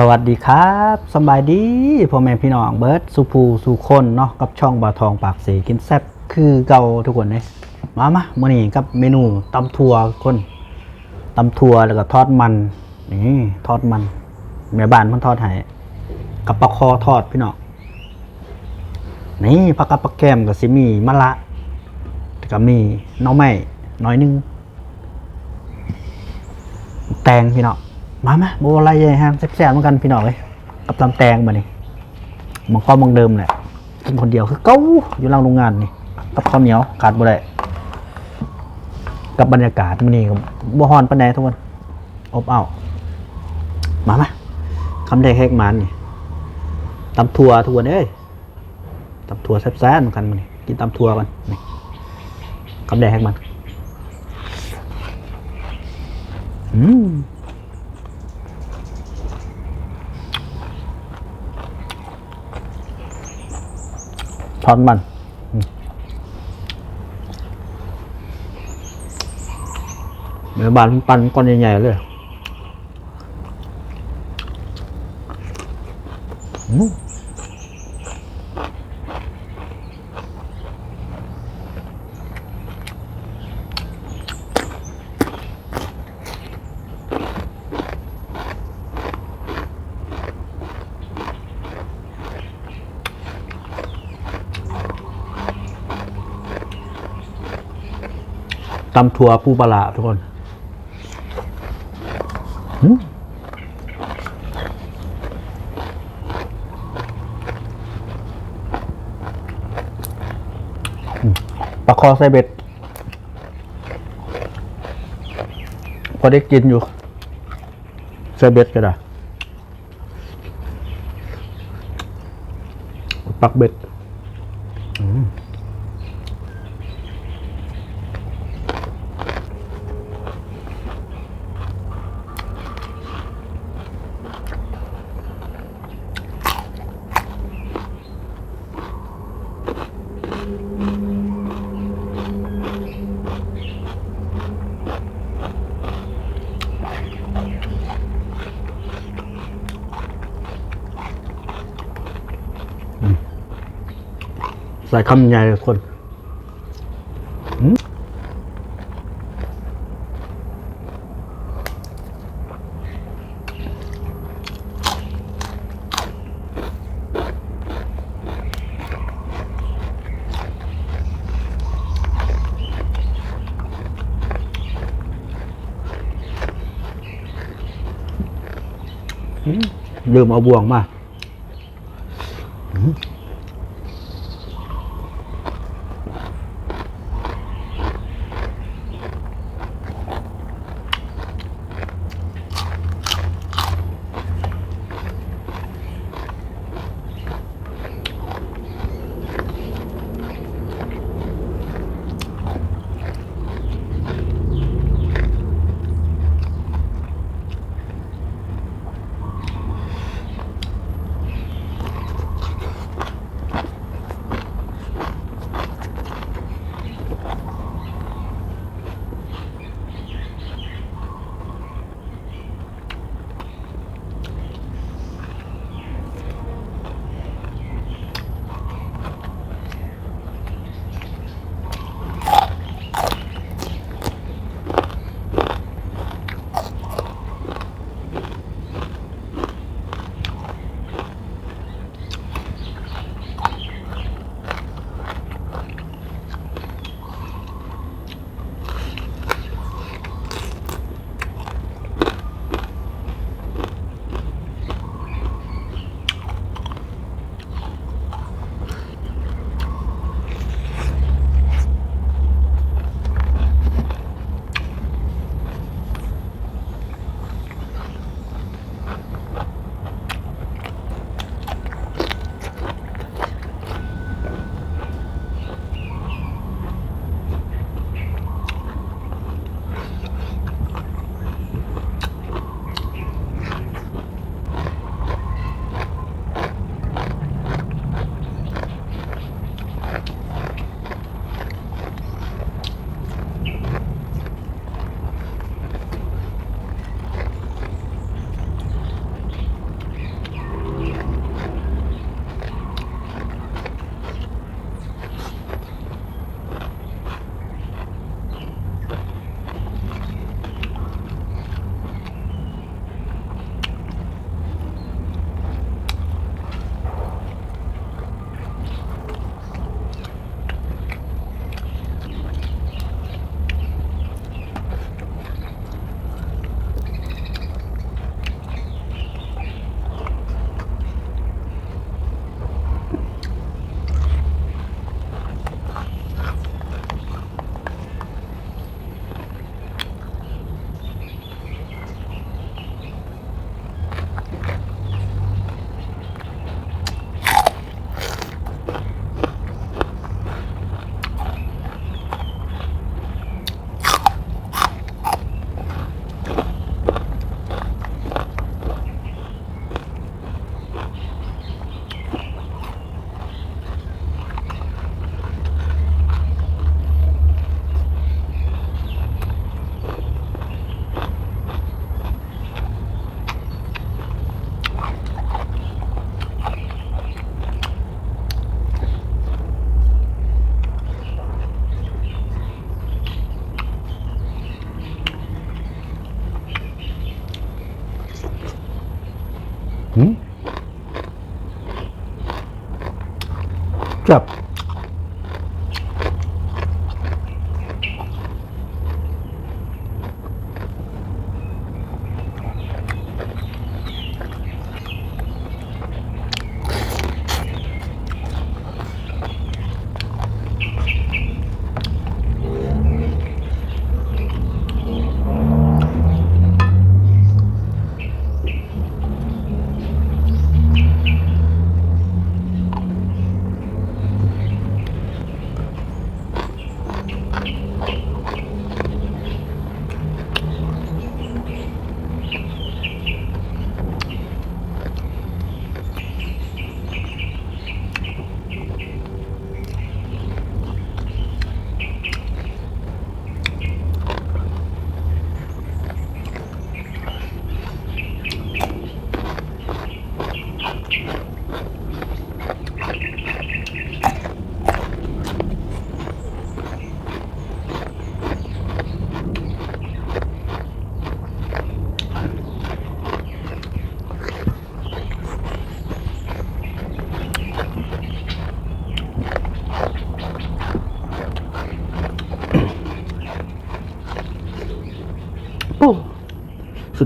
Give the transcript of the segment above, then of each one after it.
สวัสดีครับสบายดีพ่อแม่พี่น้องเบิร์ดสุภูสุคนเนาะกับช่องบาทองปากเสกินแซ่บคือเก่าทุกคนเลยมามามื่อนี้กับเมนูตำถั่วคนตำถั่วแล้วก็ทอดมันนี่ทอดมันแม่บ้านมันทอดให้กับปลาคอทอดพี่น้องนี่ผักกับปลาแก้มกับซิมีมะละแล้วก็มีน้องไม้น้อยนึง แตงพี่น้อง มาไหมโบอะไรใหญ่ฮะแซ่บๆเหมือนกันพี่น้องเลยกับตำแตงมานี่มองข้อมองเดิมแหละกินคนเดียวคือเก้าอยู่หลังโรงงานนี่กับข้าวเหนียวขาดบ่ได้กับบรรยากาศมันนี่กับบ่ฮอนปานใดทุกคนอบอ้าวมาไหมคำแดกแหกมันนี่ตำทัวทุกคนเอ้ยตำทัวแซ่บๆเหมือนกันมันนี่กินตำทัวกันนี่คำแดกแหกมันอืม ทอดมันอืมเนื้อบานปันก้อนใหญ่ๆเลยอืม ตำถั่วปูปลาทุกคนอืมปลาคอไซเบ็ดพอได้กินอยู่ไซเบ็ดก็ได้ปักเบ็ด ใส่คำใหญ่คนอืมอืมลืมเอาบ่วงมา หืม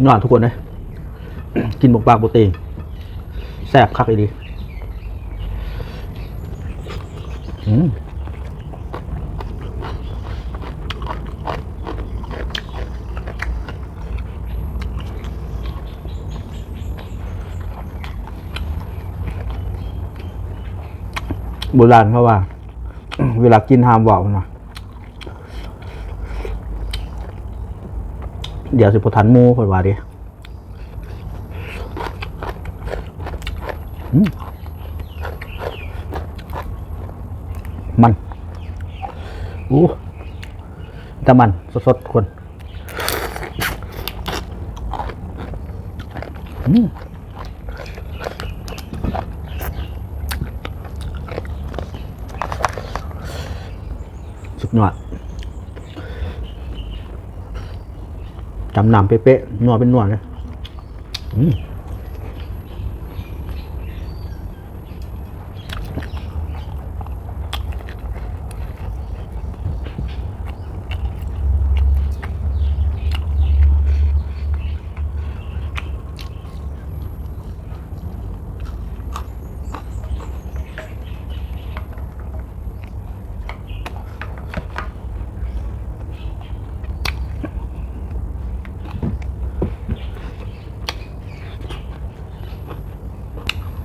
ดยอดทุกคนเลยกินบกปากโปรตีนแซ่บคักเลยดีอืมโบราณเขาว่า เวลากินห้ามบอกมันว่ เดี๋ยวสิพทันมูคนว่าดิมมันอู้แต่มัน สดๆคนอืมสุดยอด จำนำเป๊ะๆนัวเป็นนัวเลยอืม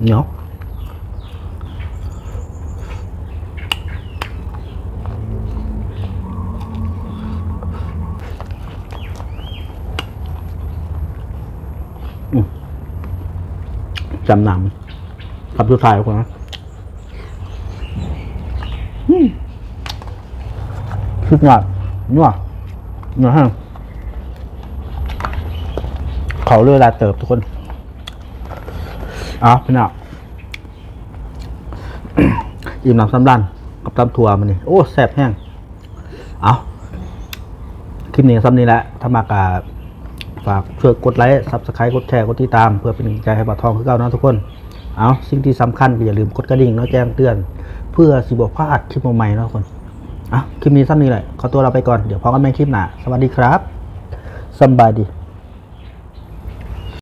เนียวอืมจำนำกับสุดท้ายคนนะอืมสุดยอดนัวนัวฮะเขาเรือลาเติบทุกคน เอาพี่น้องอิ่มน้ำสำรันกับตำถั่วมันนี่โอ้แซ่บแห้งเอาคลิปนี้ซ้ำนี้แหละถ้ามากาฝากช่วยกดไลค์ซับสไครต์กดแชร์กดติดตาม เพื่อเป็นกำลังใจให้ปาทองคือเก่านะทุกคน เอาสิ่งที่สำคัญก็อย่าลืมกดกระดิ่งแล้วแจ้งเตือน เพื่อสิบพลาดคลิปใหม่ๆนะทุกคนเอาคลิปนี้ซ้ำนี้แหละขอตัวเราไปก่อนเดี๋ยวพอกันใหม่คลิปหน้าสวัสดีครับสบายดี